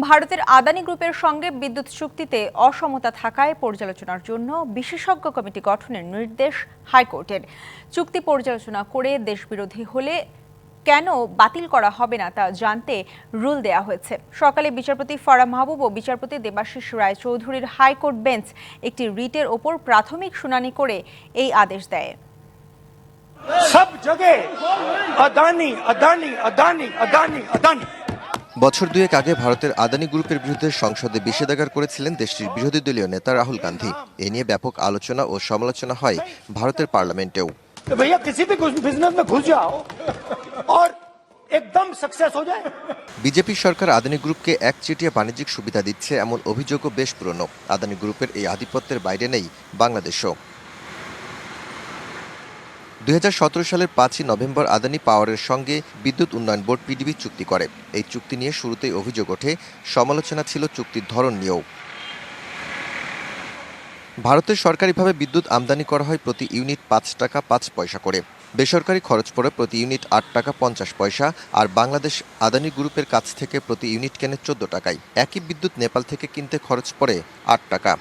ভারতের আদানি গ্রুপের সঙ্গে বিদ্যুৎ চুক্তিতে অসমতা থাকায় পর্যালোচনার জন্য বিশেষজ্ঞ কমিটি গঠনের নির্দেশ হাইকোর্টের। চুক্তি পর্যালোচনা করে দেশবিরোধী হলে কেন বাতিল করা হবে না তা জানতে রুল দেয়া হয়েছে। সকালে বিচারপতি ফরা মাহবুব ও বিচারপতি দেবাশিস রায় চৌধুরীর হাইকোর্ট বেঞ্চ একটি রিটের ওপর প্রাথমিক শুনানি করে এই আদেশ দেয়। সব জগে আদানি আদানি আদানি আদানি আদানি। বছর দুয়েক আগে ভারতের আদানি গ্রুপের বিরুদ্ধে সংসদে বিষেধাগার করেছিলেন দেশটির বিরোধী দলীয় নেতা রাহুল গান্ধী এ নিয়ে ব্যাপক আলোচনা ও সমালোচনা হয় ভারতের পার্লামেন্টেও तो भैया किसी भी बिजनेस में घुस जाओ और एकदम सक्सेस हो जाए বিজেপি সরকার আদানি গ্রুপকে একচেটিয়া বাণিজ্যিক সুবিধা দিচ্ছে এমন অভিযোগও বেশ পুরনো আদানি গ্রুপের এই আধিপত্যের বাইরে নেই বাংলাদেশও দুই হাজার সতেরো সালের পাঁচই নভেম্বর আদানি পাওয়ারের সঙ্গে বিদ্যুৎ উন্নয়ন বোর্ড পিডিবি চুক্তি করে। এই চুক্তি নিয়ে শুরুতেই অভিযোগ ওঠে, সমালোচনা ছিল চুক্তির ধরন নিয়েও। ভারতের সরকারিভাবে বিদ্যুৎ আমদানি করা হয় প্রতি ইউনিট পাঁচ টাকা পাঁচ পয়সা করে। বেসরকারি খরচ পড়ে প্রতি ইউনিট আট টাকা পঞ্চাশ পয়সা, আর বাংলাদেশ আদানি গ্রুপের কাছ থেকে প্রতি ইউনিট কেনে চোদ্দ টাকায়। একই বিদ্যুৎ নেপাল থেকে কিনতে খরচ পড়ে আট টাকা।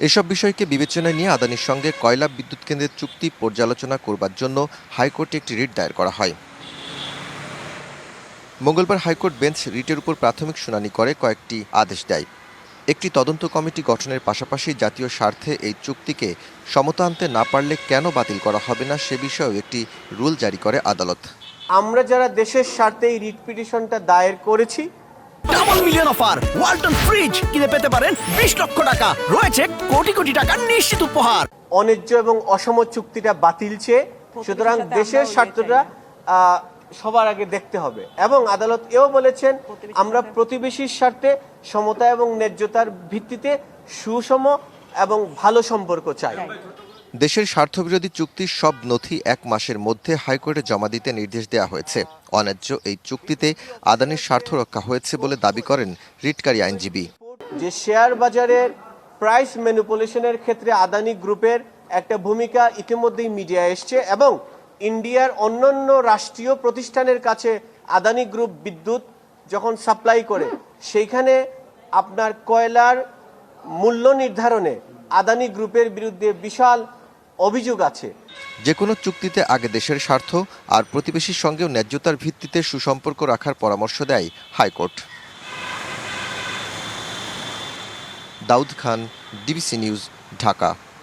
এসব বিষয়কে বিবেচনায় নিয়ে আদানির সঙ্গে কয়লা বিদ্যুৎ কেন্দ্রের চুক্তি পর্যালোচনা করবার জন্য হাইকোর্টে একটি রিট দায়ের করা হয়। মঙ্গলবার হাইকোর্ট বেঞ্চ রিটের উপর প্রাথমিক শুনানি করে কয়েকটি আদেশ দেয়। একটি তদন্ত কমিটি গঠনের পাশাপাশি জাতীয় স্বার্থে এই চুক্তিকে সমতা আনতে না পারলে কেন বাতিল করা হবে না সে বিষয়েও একটি রুল জারি করে আদালত। আমরা যারা দেশের স্বার্থে এই রিট পিটিশনটা দায়ের করেছি double million offer Walton fridge কিনে পেতে পারেন বিশ লক্ষ টাকা। রয়েছে কোটি কোটি টাকার নিশ্চিত উপহার। অন্যায্য এবং অসম চুক্তিটা বাতিল চেয়ে সুতরাং দেশের স্বার্থটা সবার আগে দেখতে হবে। এবং আদালত এও বলেছেন আমরা প্রতিবেশীর স্বার্থে সমতা এবং ন্যায্যতার ভিত্তিতে সুষম এবং ভালো সম্পর্ক চাই। দেশের স্বার্থবিরোধী চুক্তির সব নথি এক মাসের মধ্যে হাইকোর্টে জমা দিতে নির্দেশ দেওয়া হয়েছে। অন্যায্য এই চুক্তিতে আদানির স্বার্থ রক্ষা হয়েছে বলে দাবি করেন রিটকারী আইনজীবী। যে শেয়ার বাজারের প্রাইস ম্যানিপুলেশনের ক্ষেত্রে আদানি গ্রুপের একটা ভূমিকা ইতিমধ্যেই মিডিয়া এসছে এবং ইন্ডিয়ার অন্যান্য রাষ্ট্রীয় প্রতিষ্ঠানের কাছে আদানি গ্রুপ বিদ্যুৎ যখন সাপ্লাই করে, সেইখানে আপনার কয়লার মূল্য নির্ধারণে আদানি গ্রুপের বিরুদ্ধে বিশাল অভিযোগ আছে। যে কোনো চুক্তিতে আগে দেশের স্বার্থ আর প্রতিবেশীর সঙ্গেও ন্যায্যতার ভিত্তিতে সুসম্পর্ক রাখার পরামর্শ দেয় high court. Daud Khan, DBC news, Dhaka.